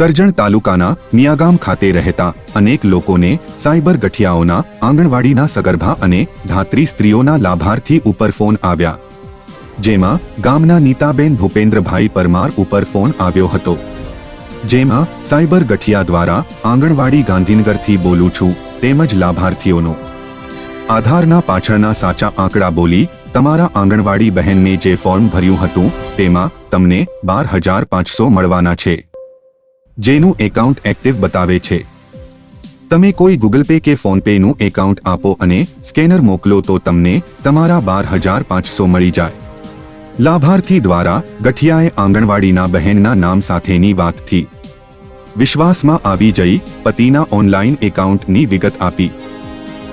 કરજણ તાલુકાના મિયાગામ ખાતે રહેતા અનેક લોકોને સાયબર ગઠિયાઓના, આંગણવાડીના સગર્ભા અને ધાત્રી સ્ત્રીઓના લાભાર્થી ઉપર ફોન આવ્યા. જેમાં ગામના નીતાબેન ભૂપેન્દ્રભાઈ પરમાર ઉપર ફોન આવ્યો હતો. જેમાં સાયબર ગઠિયા દ્વારા આંગણવાડી ગાંધીનગરથી બોલું છું તેમજ લાભાર્થીઓનો. આધારના પાછળના સાચા આંકડા બોલી તમારા આંગણવાડી બહેનને જે ફોર્મ ભર્યું હતું તેમાં તમને બાર હજાર પાંચસો મળવાના છે. જેનું એકાઉન્ટ એક્ટિવ બતાવે છે. તમે કોઈ ગૂગલ પે કે ફોન પે એકાઉન્ટ આપો અને સ્કેનર મોકલો તો તમને તમારા બાર હજાર પાંચસો મળી જાય. લાભાર્થી દ્વારા ગઠિયાએ આંગણવાડીના બહેનના નામ સાથેની વાતથી. વિશ્વાસમાં આવી જઈ પતિના ઓનલાઈન એકાઉન્ટની વિગત આપી.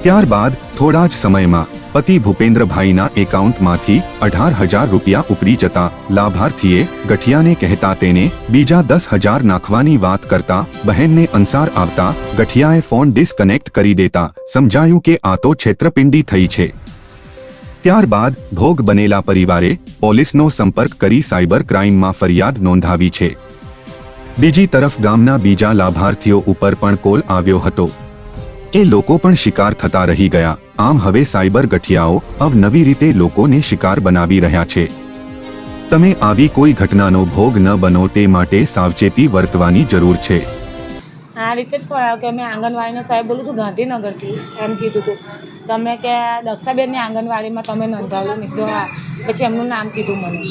ત્યારબાદ થોડા જ સમયમાં પતિ ભૂપેન્દ્રભાઈના એકાઉન્ટમાંથી અઢાર હજાર રૂપિયા ઉપડી જતા લાભાર્થીએ ગઠિયાને કહેતા તેને બીજા દસ હજાર નાખવાની વાત કરતા બહેનને અંસાર આવતા ગઠિયાએ ફોન ડિસ્કનેક્ટ કરી દેતા સમજાયું કે આ તો છેતરપિંડી થઈ છે. ત્યારબાદ ભોગ બનેલા પરિવારે પોલીસનો સંપર્ક કરી સાયબર ક્રાઇમમાં ફરિયાદ નોંધાવી છે. બીજી તરફ ગામના બીજા લાભાર્થીઓ ઉપર પણ કોલ આવ્યો હતો. એ લોકો પણ શિકાર થતા રહી ગયા. આમ હવે સાયબર ગઠિયાઓ અવનવી રીતે લોકોને શિકાર બનાવી રહ્યા છે. તમે આવી કોઈ ઘટનાનો ભોગ ન બનો તે માટે સાવચેતી વર્તવાની જરૂર છે. આ રીતે જ પડાયો કે મેં આંગણવાડીનો સાહેબ બોલું છું, ગાંધીનગરથી એમ કીધું હતું તમે કે દક્ષાબેનની આંગણવાડીમાં તમે નોંધાવ્યું મિત્રો હા, પછી એમનું નામ કીધું મને.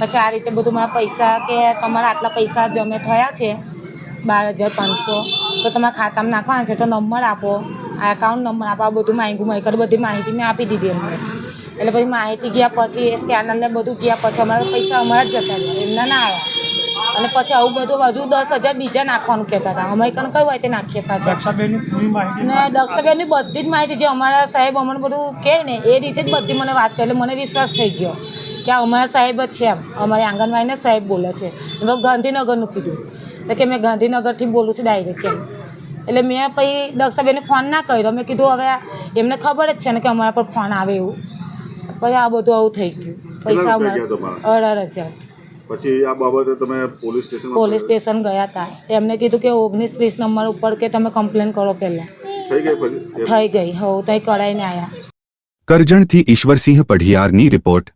પછી આ રીતે બધું મારા પૈસા કે તમારા આટલા પૈસા જમે થયા છે બાર હજાર પાંચસો. તો તમારા ખાતામાં નાખવાના છે તો નંબર આપો. આ એકાઉન્ટ નંબર આપો. આ બધું માહિતી મળી કરી બધી માહિતી મેં આપી દીધી એમને. એટલે પછી માહિતી ગયા પછી એ સ્કેનરને બધું ગયા પછી અમારા પૈસા અમારા જ જતા રહ્યા. એમના ના આવ્યા. અને પછી આવું બધું હજુ દસ હજાર બીજા નાખવાનું કહેતા હતા. અમે કણ કયું હોય તે નાખીએ પાછા? ને દક્ષાબેનની બધી જ માહિતી જે અમારા સાહેબ અમને બધું કહે ને એ રીતે જ બધી મને વાત કરી. એટલે મને વિશ્વાસ થઈ ગયો કે અમારા સાહેબ જ છે એમ. અમારી આંગણવાડીના સાહેબ બોલે છે. ગાંધીનગરનું કીધું. એટલે કે મેં ગાંધીનગરથી બોલું છું ડાયરેક્ટ એમ. એટલે મેં પછી દક્ષાબેનને ફોન ના કર્યો. મેં કીધું હવે એમને ખબર જ છે ને કે અમારા પર ફોન આવે એવું. પછી આ બધું આવું થઈ ગયું. પૈસા રૂપિયા ગયા અમારા અઢાર હજાર. પછી આ બાબતે તમે પોલીસ સ્ટેશન પોલીસ સ્ટેશન ગયા હતા એમને કીધું કે ઓગણીસ ત્રીસ નંબર ઉપર કે તમે કમ્પ્લેન કરો પહેલાં. થઈ ગઈ પછી? થઈ ગઈ. હવ તઈ કરાઈને આવ્યા કરજણથી ઈશ્વરસિંહ પઢિયારની રિપોર્ટ